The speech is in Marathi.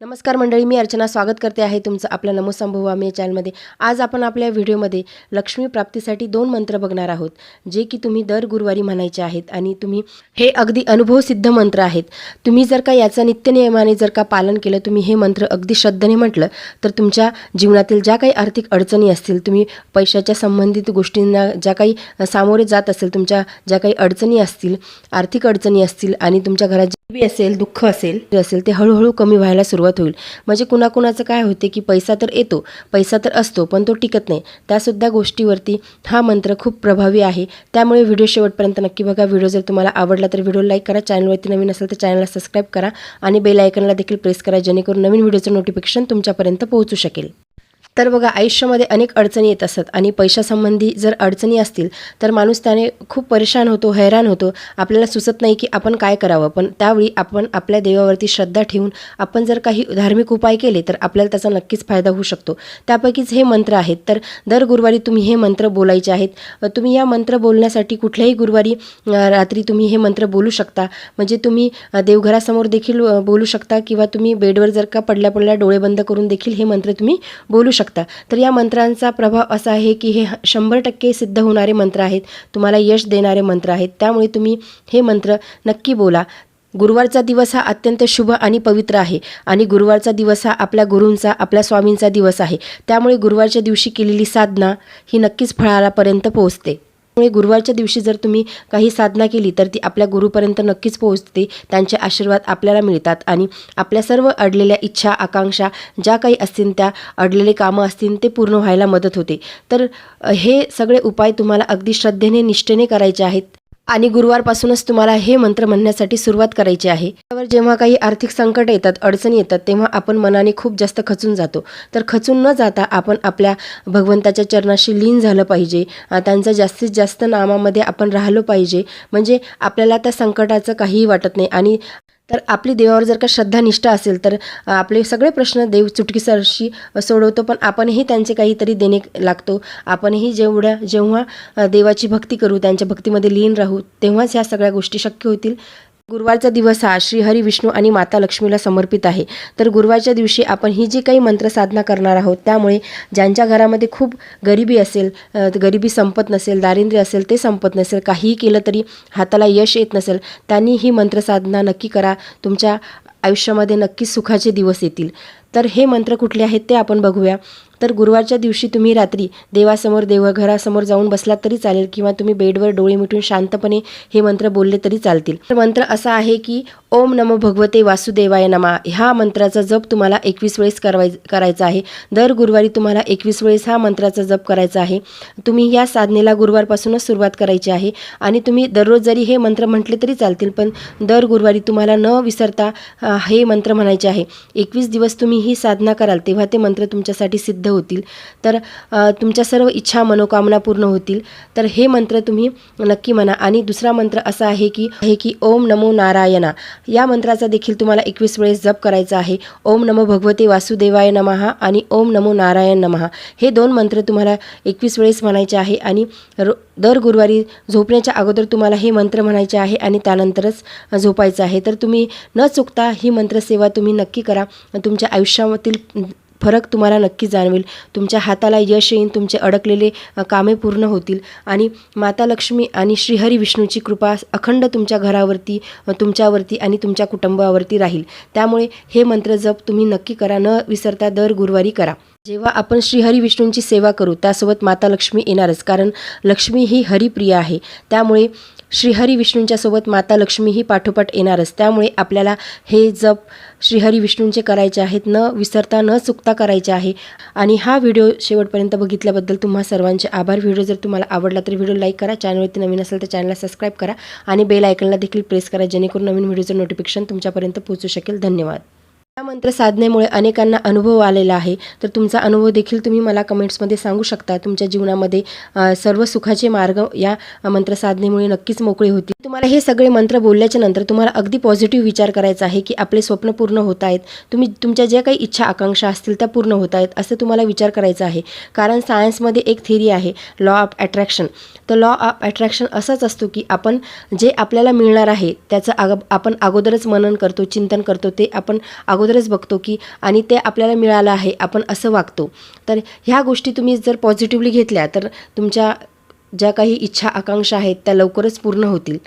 नमस्कार मंडळी मी अर्चना स्वागत करते आहे तुमचं आपल्या नमोसंभवामी या चॅनलमध्ये. आज आपण आपल्या व्हिडिओमध्ये लक्ष्मी प्राप्तीसाठी दोन मंत्र बघणार आहोत जे की तुम्ही दर गुरुवारी म्हणायचे आहेत आणि तुम्ही हे अगदी अनुभवसिद्ध मंत्र आहेत. तुम्ही जर का याचं नित्यनियमाने जर का पालन केलं तुम्ही हे मंत्र अगदी श्रद्धेने म्हटलं तर तुमच्या जीवनातील ज्या काही आर्थिक अडचणी असतील तुम्ही पैशाच्या संबंधित गोष्टींना ज्या काही सामोरे जात असेल तुमच्या ज्या काही अडचणी असतील आर्थिक अडचणी असतील आणि तुमच्या घरात बी असेल दुःख असेल जे असेल ते हळूहळू कमी व्हायला सुरुवात होईल. म्हणजे कुणाकुणाचं काय होते की पैसा तर येतो पैसा तर असतो पण तो टिकत नाही. त्यासुद्धा गोष्टीवरती हा मंत्र खूप प्रभावी आहे. त्यामुळे व्हिडिओ शेवटपर्यंत नक्की बघा. व्हिडिओ जर तुम्हाला आवडला तर व्हिडिओ लाईक करा. चॅनलवरती नवीन असेल तर चॅनलला सबस्क्राईब करा आणि बेल आयकनला देखील प्रेस करा जेणेकरून नवीन व्हिडिओचं नोटिफिकेशन तुमच्यापर्यंत पोहोचू शकेल. तर बघा आयुष्यामध्ये अनेक अडचणी येत असतात आणि पैशासंबंधी जर अडचणी असतील तर माणूस त्याने खूप परेशान होतो हैराण होतो. आपल्याला सुचत नाही की आपण काय करावं. पण त्यावेळी आपण आपल्या देवावरती श्रद्धा ठेवून आपण जर काही धार्मिक उपाय केले तर आपल्याला त्याचा नक्कीच फायदा होऊ शकतो. त्यापैकीच हे मंत्र आहेत. तर दर गुरुवारी तुम्ही हे मंत्र बोलायचे आहेत. तुम्ही या मंत्र बोलण्यासाठी कुठल्याही गुरुवारी रात्री तुम्ही हे मंत्र बोलू शकता. म्हणजे तुम्ही देवघरासमोर देखील बोलू शकता किंवा तुम्ही बेडवर जर का पडल्या पडल्या डोळे बंद करून देखील हे मंत्र तुम्ही बोलू शकता. तर या मंत्रांचा प्रभाव असा आहे की हे शंभर टक्के सिद्ध होणारे मंत्र आहेत. तुम्हाला यश देणारे मंत्र आहेत. त्यामुळे तुम्ही हे मंत्र नक्की बोला. गुरुवारचा दिवस हा अत्यंत शुभ आणि पवित्र आहे. आणि गुरुवारचा दिवस हा आपल्या गुरूंचा आपल्या स्वामींचा दिवस आहे. त्यामुळे गुरुवारच्या दिवशी केलेली साधना ही नक्कीच फळालापर्यंत पोहोचते. त्यामुळे गुरुवारच्या दिवशी जर तुम्ही काही साधना केली तर ती आपल्या गुरुपर्यंत नक्कीच पोहोचते. त्यांचे आशीर्वाद आपल्याला मिळतात आणि आपल्या सर्व अडलेल्या इच्छा आकांक्षा ज्या काही असतील त्या अडलेले कामं असतील ते पूर्ण व्हायला मदत होते. तर हे सगळे उपाय तुम्हाला अगदी श्रद्धेने निष्ठेने करायचे आहेत. आणि गुरुवारपासूनच तुम्हाला हे मंत्र म्हणण्यासाठी सुरुवात करायची आहे. त्यावर जेव्हा काही आर्थिक संकट येतात अडचणी येतात तेव्हा आपण मनाने खूप जास्त खचून जातो. तर खचून न जाता आपण आपल्या भगवंताच्या चरणाशी लीन झालं पाहिजे. त्यांचं जास्तीत जास्त नामामध्ये आपण राहिलो पाहिजे. म्हणजे आपल्याला त्या संकटाचं काहीही वाटत नाही आणि तर आपली देवावर जर का श्रद्धा निष्ठा असेल तर आपले सगळे प्रश्न देव चुटकीसरशी सोडवतो पण आपणही त्यांचे काहीतरी देणे लागतो. आपणही जेवढ्या जेव्हा देवाची भक्ती करू त्यांच्या भक्तीमध्ये लीन राहू तेव्हाच ह्या सगळ्या गोष्टी शक्य होतील. गुरुवारचा दिवस हा श्रीहरी विष्णू आणि माता लक्ष्मीला समर्पित आहे. तर गुरुवारच्या दिवशी आपण ही जी काही मंत्रसाधना करणार आहोत त्यामुळे ज्यांच्या घरामध्ये खूप गरिबी असेल गरिबी संपत नसेल दारिद्र्य असेल ते संपत नसेल काहीही केलं तरी हाताला यश येत नसेल त्यांनी ही मंत्रसाधना नक्की करा. तुमच्या आयुष्यामध्ये नक्की सुखाचे दिवस येतील. तर हे मंत्र कुठले आहेत ते आपण बघूया. तर गुरुवारच्या दिवशी तुम्ही रात्री देवासमोर देवघरासमोर जाऊन बसलात तरी चालेल किंवा तुम्ही बेडवर डोळे मिटून शांतपणे हे मंत्र बोलले तरी चालतील. तर मंत्र असा आहे की ओम नमो भगवते वासुदेवाय नमा. ह्या मंत्राचा जप तुम्हाला एकवीस वेळेस करवाय करायचा आहे. दर गुरुवारी तुम्हाला एकवीस वेळेस हा मंत्राचा जप करायचा आहे. तुम्ही या साधनेला गुरुवारपासूनच सुरुवात करायची आहे आणि तुम्ही दररोज जरी हे मंत्र म्हटले तरी चालतील पण दर गुरुवारी तुम्हाला न विसरता हे मंत्र म्हणायचे आहे. एकवीस दिवस तुम्ही ही साधना कराल तेव्हा ते मंत्र तुमच्यासाठी सिद्ध होतील. तर तुमच्या सर्व इच्छा मनोकामना पूर्ण होतील. तर हे मंत्र तुम्ही नक्की म्हणा. आणि दुसरा मंत्र असा आहे की हे की ओम नमो नारायणा. या मंत्राचा देखील तुम्हाला एकवीस वेळेस जप करायचा आहे. ओम नमो भगवते वासुदेवाय नमहा आणि ओम नमो नारायण नमहा. हे दोन मंत्र तुम्हाला एकवीस वेळेस म्हणायचे आहे. आणि रो दर गुरुवारी झोपण्याच्या अगोदर तुम्हाला हे मंत्र म्हणायचे आहे आणि त्यानंतरच झोपायचं आहे. तर तुम्ही न चुकता ही मंत्रसेवा तुम्ही नक्की करा. तुमच्या आयुष्यातील फरक तुम्हाला नक्की जाणवेल. तुमच्या हाताला यश येईन तुमचे अडकलेले कामे पूर्ण होतील. आणि माता लक्ष्मी आणि श्रीहरी विष्णूची कृपा अखंड तुमच्या घरावरती तुमच्यावरती आणि तुमच्या कुटुंबावरती राहील. त्यामुळे हे मंत्र जप तुम्ही नक्की करा. न विसरता दर गुरुवारी करा. जेव्हा आपण श्रीहरी विष्णूंची सेवा करू त्यासोबत माता लक्ष्मी येणारच. कारण लक्ष्मी ही हरिप्रिय आहे. त्यामुळे श्रीहरी विष्णूंच्या सोबत माता लक्ष्मी ही पाठोपाठ येणारच. त्यामुळे आपल्याला हे जप श्रीहरी विष्णूंचे करायचे आहेत न विसरता न चुकता करायचे आहे. आणि हा व्हिडिओ शेवटपर्यंत बघितल्याबद्दल तुम्हा सर्वांचे आभार. व्हिडिओ जर तुम्हाला आवडला तर व्हिडिओ लाईक करा. चॅनलवरती नवीन असेल तर चॅनलला सबस्क्राईब करा. आणि बेल आयकनला देखील प्रेस करा जेणेकरून नवीन व्हिडिओचं नोटिफिकेशन तुमच्यापर्यंत पोहोचू शकेल. धन्यवाद. या मंत्र साधनेमुळे अनेकांना अनुभव आलेला आहे. तर तुमचा अनुभव देखील तुम्ही मला कमेंट्समध्ये सांगू शकता. तुमच्या जीवनामध्ये सर्व सुखाचे मार्ग या मंत्र साधनेमुळे नक्कीच मोकळे होतील. तुम्हाला हे सगळे मंत्र बोलल्याच्या नंतर तुम्हाला अगदी पॉझिटिव्ह विचार करायचा आहे की आपले स्वप्न पूर्ण होत आहेत. तुम्ही तुमच्या ज्या काही इच्छा आकांक्षा असतील त्या पूर्ण होत आहेत असं तुम्हाला विचार करायचा आहे. कारण सायन्समध्ये एक थिअरी आहे लॉ ऑफ अट्रॅक्शन तर लॉ ऑफ अट्रॅक्शन असाच असतो की आपण जे आपल्याला मिळणार आहे त्याचं आग आपण अगोदरच मनन करतो चिंतन करतो ते आपण अगोदर अगोदरच बघतो की आणि ते आपल्याला मिळालं आहे आपण असं वागतो. तर ह्या गोष्टी तुम्ही जर पॉझिटिव्हली घेतल्या तर तुमच्या ज्या काही इच्छा आकांक्षा आहेत त्या लवकरच पूर्ण होतील.